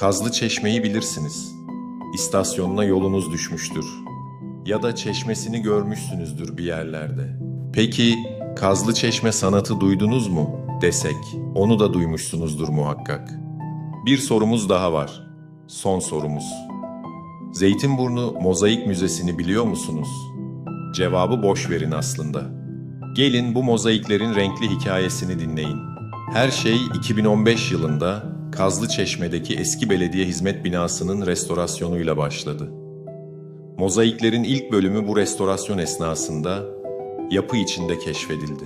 Kazlı Çeşme'yi bilirsiniz. İstasyonuna yolunuz düşmüştür. Ya da çeşmesini görmüşsünüzdür bir yerlerde. Peki Kazlı Çeşme sanatı duydunuz mu desek, onu da duymuşsunuzdur muhakkak. Bir sorumuz daha var. Son sorumuz. Zeytinburnu Mozaik Müzesi'ni biliyor musunuz? Cevabı boş verin aslında. Gelin bu mozaiklerin renkli hikayesini dinleyin. Her şey 2015 yılında Kazlı Çeşme'deki eski belediye hizmet binasının restorasyonuyla başladı. Mozaiklerin ilk bölümü bu restorasyon esnasında yapı içinde keşfedildi.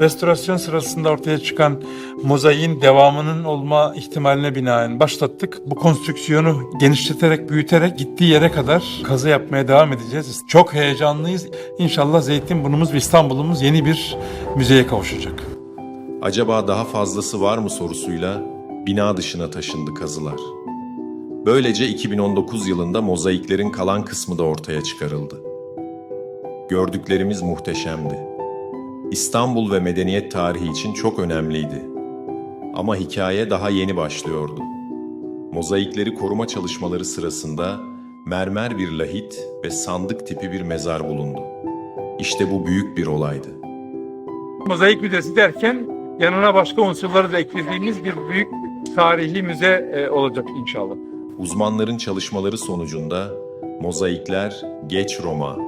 Restorasyon sırasında ortaya çıkan mozaiğin devamının olma ihtimaline binaen başlattık. Bu konstrüksiyonu genişleterek, büyüterek gittiği yere kadar kazı yapmaya devam edeceğiz. Çok heyecanlıyız. İnşallah Zeytinburnumuz ve İstanbul'umuz yeni bir müzeye kavuşacak. Acaba daha fazlası var mı sorusuyla bina dışına taşındı kazılar. Böylece 2019 yılında mozaiklerin kalan kısmı da ortaya çıkarıldı. Gördüklerimiz muhteşemdi. İstanbul ve medeniyet tarihi için çok önemliydi. Ama hikaye daha yeni başlıyordu. Mozaikleri koruma çalışmaları sırasında mermer bir lahit ve sandık tipi bir mezar bulundu. İşte bu büyük bir olaydı. Mozaik Müzesi derken yanına başka unsurları da eklediğimiz bir büyük tarihi müze e, olacak inşallah. Uzmanların çalışmaları sonucunda mozaikler geç Roma,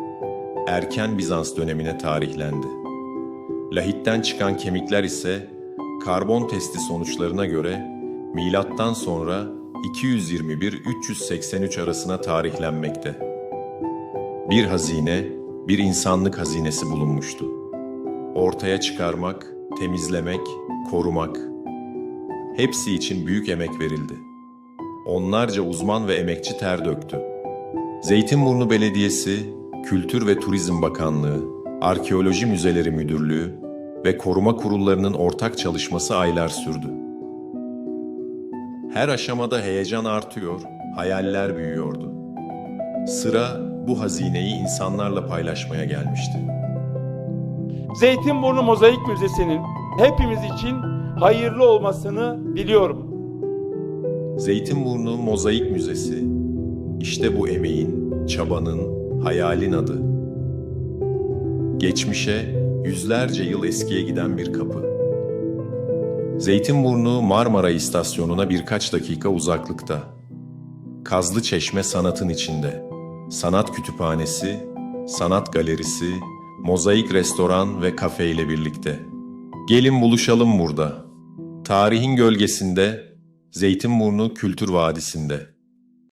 erken Bizans dönemine tarihlendi. Lahitten çıkan kemikler ise karbon testi sonuçlarına göre milattan sonra 221-383 arasına tarihlenmekte. Bir hazine, bir insanlık hazinesi bulunmuştu. Ortaya çıkarmak, temizlemek, korumak hepsi için büyük emek verildi. Onlarca uzman ve emekçi ter döktü. Zeytinburnu Belediyesi, Kültür ve Turizm Bakanlığı, Arkeoloji Müzeleri Müdürlüğü ve koruma kurullarının ortak çalışması aylar sürdü. Her aşamada heyecan artıyor, hayaller büyüyordu. Sıra bu hazineyi insanlarla paylaşmaya gelmişti. Zeytinburnu Mozaik Müzesi'nin hepimiz için hayırlı olmasını diliyorum. Zeytinburnu Mozaik Müzesi, işte bu emeğin, çabanın, hayalin adı. Geçmişe yüzlerce yıl eskiye giden bir kapı. Zeytinburnu Marmara İstasyonu'na birkaç dakika uzaklıkta. Kazlı Çeşme sanatın içinde. Sanat kütüphanesi, sanat galerisi, mozaik restoran ve kafe ile birlikte. Gelin buluşalım burada. Tarihin gölgesinde, Zeytinburnu Kültür Vadisi'nde.